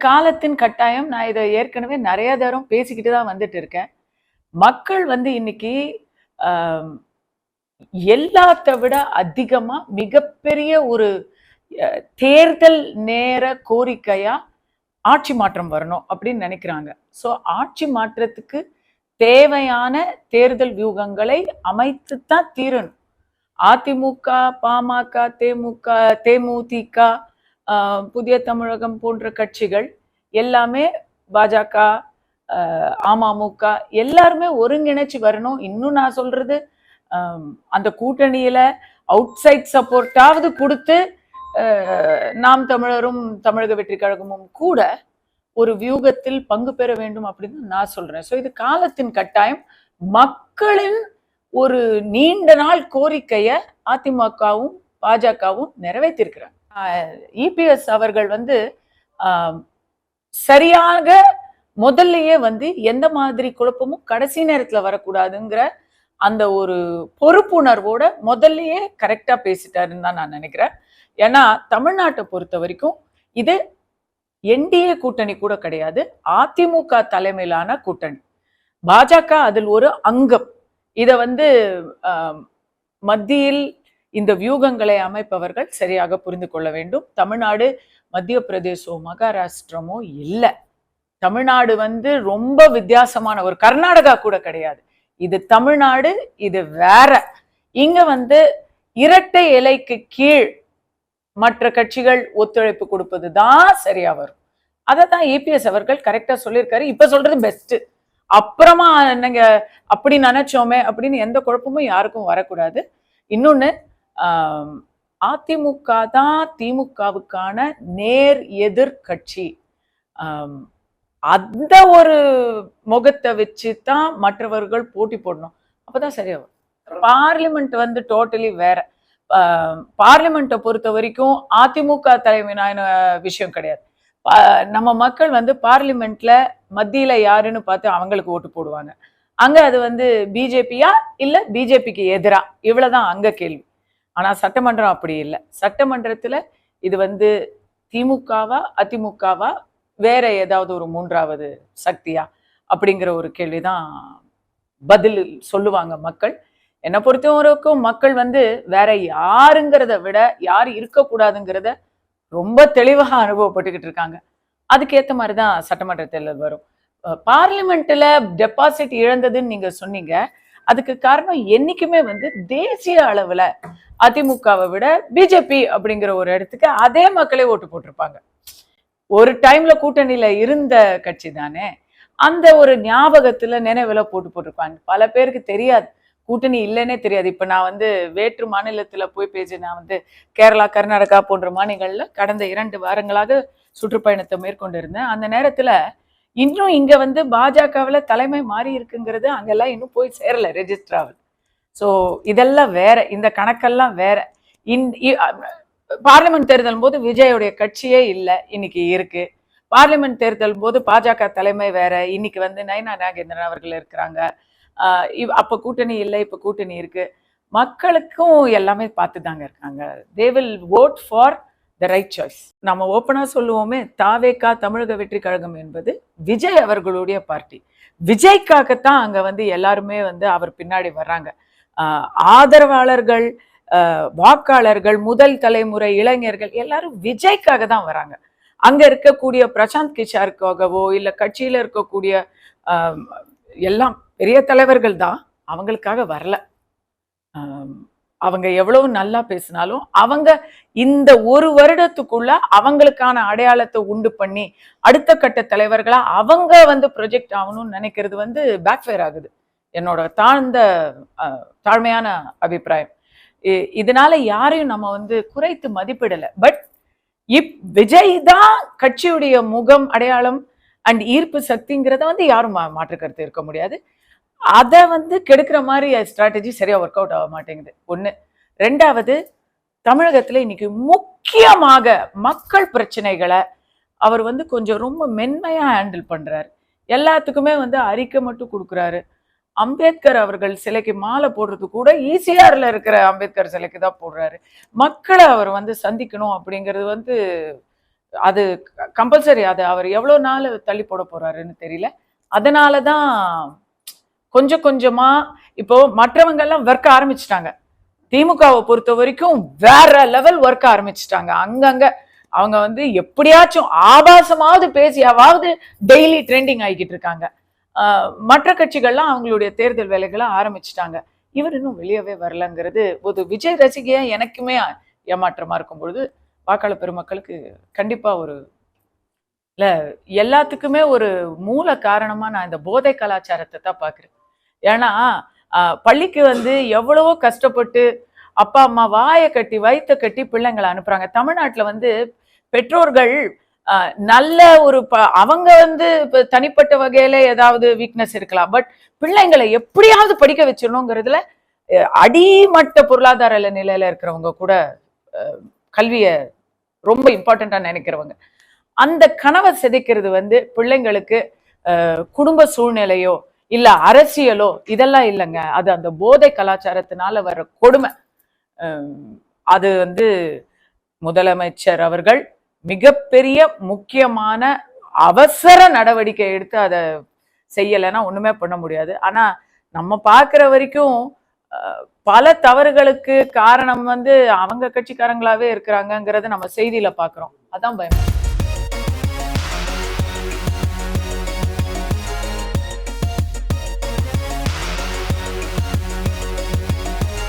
காலத்தின் கட்டாயம் நான் இதை ஏற்கனவே நிறைய தரம் பேசிக்கிட்டு தான் வந்துட்டு இருக்கேன் மக்கள் வந்து இன்னைக்கு எல்லாத்த விட அதிகமாக மிகப்பெரிய ஒரு தேர்தல் நேர கோரிக்கையா ஆட்சி மாற்றம் வரணும் அப்படின்னு நினைக்கிறாங்க. ஸோ ஆட்சி மாற்றத்துக்கு தேவையான தேர்தல் வியூகங்களை அமைத்து தான் தீரணும். அதிமுக பாமக தேமுக தேமுதிக புதிய தமிழகம் போன்ற கட்சிகள் எல்லாமே பாஜக அமமுக எல்லாருமே ஒருங்கிணைச்சு வரணும். இன்னும் நான் சொல்றது அந்த கூட்டணியில அவுட் சைட் சப்போர்ட்டாவது கொடுத்து நாம் தமிழரும் தமிழக வெற்றி கழகமும் கூட ஒரு வியூகத்தில் பங்கு பெற வேண்டும் அப்படின்னு நான் சொல்றேன். ஸோ இது காலத்தின் கட்டாயம். மக்களின் ஒரு நீண்ட நாள் கோரிக்கையை அதிமுகவும் பாஜகவும் நிறைவேற்றிருக்கிறாங்க. இபிஎஸ் அவர்கள் வந்து சரியாக முதல்லயே வந்து எந்த மாதிரி குழப்பமும் கடைசி நேரத்துல வரக்கூடாதுங்கிற அந்த ஒரு பொறுப்புணர்வோட முதல்லயே கரெக்டா பேசிட்டாருன்னு தான் நான் நினைக்கிறேன். ஏன்னா தமிழ்நாட்டை பொறுத்த வரைக்கும் இது என்டிஏ கூட்டணி கூட கிடையாது அதிமுக தலைமையிலான கூட்டணி. பாஜக அதில் ஒரு அங்கம். இதை வந்து மத்தியில் இந்த வியூகங்களை அமைப்பவர்கள் சரியாக புரிந்து கொள்ள வேண்டும். தமிழ்நாடு மத்திய பிரதேசமோ மகாராஷ்டிரமோ இல்லை. தமிழ்நாடு வந்து ரொம்ப வித்தியாசமான ஒரு கர்நாடகா கூட கிடையாது. இது தமிழ்நாடு இது வேற. இங்க வந்து இரட்டை இலைக்கு கீழ் மற்ற கட்சிகள் ஒத்துழைப்பு கொடுப்பது தான் சரியா வரும். அதை தான் ஏபிஎஸ் அவர்கள் கரெக்டா சொல்லியிருக்காரு. இப்ப சொல்றது பெஸ்ட் அப்புறமா என்னங்க அப்படி நினைச்சோமே அப்படின்னு எந்த குழப்பமும் யாருக்கும் வரக்கூடாது. இன்னொன்னு அதிமுக தான் திமுகவுக்கான நேர் எதிர் கட்சி. அந்த ஒரு முகத்தை வச்சு தான் மற்றவர்கள் போட்டி போடணும். அப்பதான் சரியா வரும் பார்லிமெண்ட் வந்து டோட்டலி வேற. பார்லிமெண்ட்டை பொறுத்த வரைக்கும் அதிமுக தலைமையான விஷயம் கிடையாது. நம்ம மக்கள் வந்து பார்லிமெண்ட்ல மத்தியில யாருன்னு பார்த்து அவங்களுக்கு ஓட்டு போடுவாங்க. அங்க அது வந்து பிஜேபியா இல்ல பிஜேபிக்கு எதிரா? இவ்வளவுதான் அங்க கேள்வி. ஆனால் சட்டமன்றம் அப்படி இல்லை. சட்டமன்றத்தில் இது வந்து திமுகவா அதிமுகவா வேற ஏதாவது ஒரு மூன்றாவது சக்தியா அப்படிங்கிற ஒரு கேள்விதான் பதில் சொல்லுவாங்க மக்கள். என்னை பொறுத்தவரைக்கும் மக்கள் வந்து வேற யாருங்கிறத விட யார் இருக்கக்கூடாதுங்கிறத ரொம்ப தெளிவாக அனுபவப்பட்டுக்கிட்டு இருக்காங்க. அதுக்கேற்ற மாதிரி தான் சட்டமன்ற தேர்தல் வரும் பார்லிமெண்ட்டில் டெபாசிட் இழந்ததுன்னு நீங்கள் சொன்னீங்க. அதுக்கு காரணம் என்னைக்குமே வந்து தேசிய அளவுல அதிமுகவை விட பிஜேபி அப்படிங்கிற ஒரு இடத்துக்கு அதே மக்களே ஓட்டு போட்டிருப்பாங்க. ஒரு டைம்ல கூட்டணியில இருந்த கட்சி தானே அந்த ஒரு ஞாபகத்துல நினைவுல போட்டு போட்டிருப்பாங்க. பல பேருக்கு தெரியாது. கூட்டணி இல்லைன்னே தெரியாது. இப்போ நான் வந்து வேற்று மாநிலத்தில் போய் பேசி நான் வந்து கேரளா கர்நாடகா போன்ற மாநிலங்களில் கடந்த இரண்டு வாரங்களாக சுற்றுப்பயணத்தை மேற்கொண்டிருந்தேன் அந்த நேரத்தில் இன்னும் இங்க வந்து பாஜகவில் தலைமை மாறி இருக்குங்கிறது அங்கெல்லாம் இன்னும் போய் சேரல ரெஜிஸ்டர் ஆகுது ஸோ இதெல்லாம் வேற இந்த கணக்கெல்லாம் வேற. இன் இ- பார்லிமெண்ட் தேர்தல் போது விஜயோடைய கட்சியே இல்லை இன்னைக்கு இருக்கு. பார்லிமெண்ட் தேர்தல் போது பாஜக தலைமை வேற இன்னைக்கு வந்து நயனா நாகேந்திரன் அவர்கள் இருக்கிறாங்க. இவ்- அப்ப கூட்டணி இல்லை இப்ப கூட்டணி இருக்கு. மக்களுக்கும் எல்லாமே பார்த்து தாங்க இருக்காங்க. They will vote for the right choice நம்ம ஓப்பனாக சொல்லுவோமே தாவேக்கா தமிழக வெற்றி கழகம் என்பது விஜய் அவர்களுடைய பார்ட்டி விஜய்க்காகத்தான் அங்கே வந்து எல்லாருமே வந்து அவர் பின்னாடி வர்றாங்க. ஆதரவாளர்கள் வாக்காளர்கள் முதல் தலைமுறை இளைஞர்கள் எல்லாரும் விஜய்க்காக தான் வராங்க. அங்க இருக்கக்கூடிய பிரசாந்த் கிஷாருக்காகவோ இல்ல கட்சியில இருக்கக்கூடிய எல்லாம் பெரிய தலைவர்கள் தான் அவங்களுக்காக வரல. அவங்க எவ்வளவு நல்லா பேசினாலும் அவங்க இந்த ஒரு வருடத்துக்குள்ள அவங்களுக்கான அடையாளத்தை உண்டு பண்ணி அடுத்த கட்ட தலைவர்களா அவங்க வந்து ப்ரொஜெக்ட் ஆகணும்னு நினைக்கிறது வந்து பேக்ஃபயர் ஆகுது. என்னோட தாழ்ந்த அஹ், தாழ்மையான அபிப்பிராயம். இ- இதனால யாரையும் நம்ம வந்து குறைத்து மதிப்பிடல. பட் இப் விஜய் தான் கட்சியுடைய முகம் அடையாளம் அண்ட் ஈர்ப்பு சக்திங்கிறத வந்து யாரும் மா- மாற்று கருத்து இருக்க முடியாது. அதை வந்து கெடுக்கிற மாதிரி ஸ்ட்ராட்டஜி சரியாக ஒர்க் அவுட் ஆக மாட்டேங்குது. ஒன்று ரெண்டாவது தமிழகத்தில் இன்னைக்கு முக்கியமாக மக்கள் பிரச்சனைகளை அவர் வந்து கொஞ்சம் ரொம்ப மென்மையாக ஹேண்டில் பண்ணுறாரு எல்லாத்துக்குமே வந்து அறிக்கை மட்டும் கொடுக்குறாரு. அம்பேத்கர் அவர்கள் சிலைக்கு மாலை போடுறது கூட ஈசிஆர்ல இருக்கிற அம்பேத்கர் சிலைக்கு தான் போடுறாரு. மக்களை அவர் வந்து சந்திக்கணும் அப்படிங்கிறது வந்து அது கம்பல்சரி அது அவர் எவ்வளோ நாள் தள்ளி போட போறாருன்னு தெரியல. அதனால தான் கொஞ்சம் கொஞ்சமா இப்போ மற்றவங்க எல்லாம் ஒர்க் ஆரம்பிச்சிட்டாங்க. திமுகவை பொறுத்த வரைக்கும் வேற லெவல் ஒர்க் ஆரம்பிச்சிட்டாங்க. அங்கங்க அவங்க வந்து எப்படியாச்சும் ஆபாசமாவது பேசியாவது டெய்லி ட்ரெண்டிங் ஆகிக்கிட்டு இருக்காங்க. மற்ற கட்சிகள்லாம் அவங்களுடைய தேர்தல் வேலைகளை ஆரம்பிச்சிட்டாங்க. இவர் இன்னும் வெளியவே வரலங்கிறது ஒரு விஜய் ரசிகையா எனக்குமே ஏமாற்றமா இருக்கும் பொழுது வாக்காள பெருமக்களுக்கு கண்டிப்பா ஒரு இல்ல எல்லாத்துக்குமே ஒரு மூல காரணமா நான் இந்த போதை கலாச்சாரத்தை தான் பாக்குறேன் ஏன்னா பள்ளிக்கு வந்து எவ்வளவோ கஷ்டப்பட்டு அப்பா அம்மா வாயை கட்டி வயிற்ற கட்டி பிள்ளைங்களை அனுப்புறாங்க. தமிழ்நாட்டில் வந்து பெற்றோர்கள் நல்ல ஒரு ப அவங்க வந்து இப்போ தனிப்பட்ட வகையில ஏதாவது வீக்னஸ் இருக்கலாம். பட் பிள்ளைங்களை எப்படியாவது படிக்க வச்சிடணுங்கிறதுல அடிமட்ட பொருளாதார நிலையில இருக்கிறவங்க கூட கல்வியை ரொம்ப இம்பார்ட்டண்ட்டாக நினைக்கிறவங்க. அந்த கனவை செதைக்கிறது வந்து பிள்ளைங்களுக்கு குடும்ப சூழ்நிலையோ இல்லை அரசியலோ இதெல்லாம் இல்லைங்க. அது அந்த போதை கலாச்சாரத்தினால வர கொடுமை. அது வந்து முதலமைச்சர் அவர்கள் மிகப்பெரிய முக்கியமான அவசர நடவடிக்கை எடுத்து அதை செய்யலைன்னா ஒன்றுமே பண்ண முடியாது. ஆனால் நம்ம பார்க்குற வரைக்கும் பல தவறுகளுக்கு காரணம் வந்து அவங்க கட்சிக்காரங்களாவே இருக்கிறாங்கங்கிறத நம்ம செய்தியில பாக்குறோம். அதான் பயம்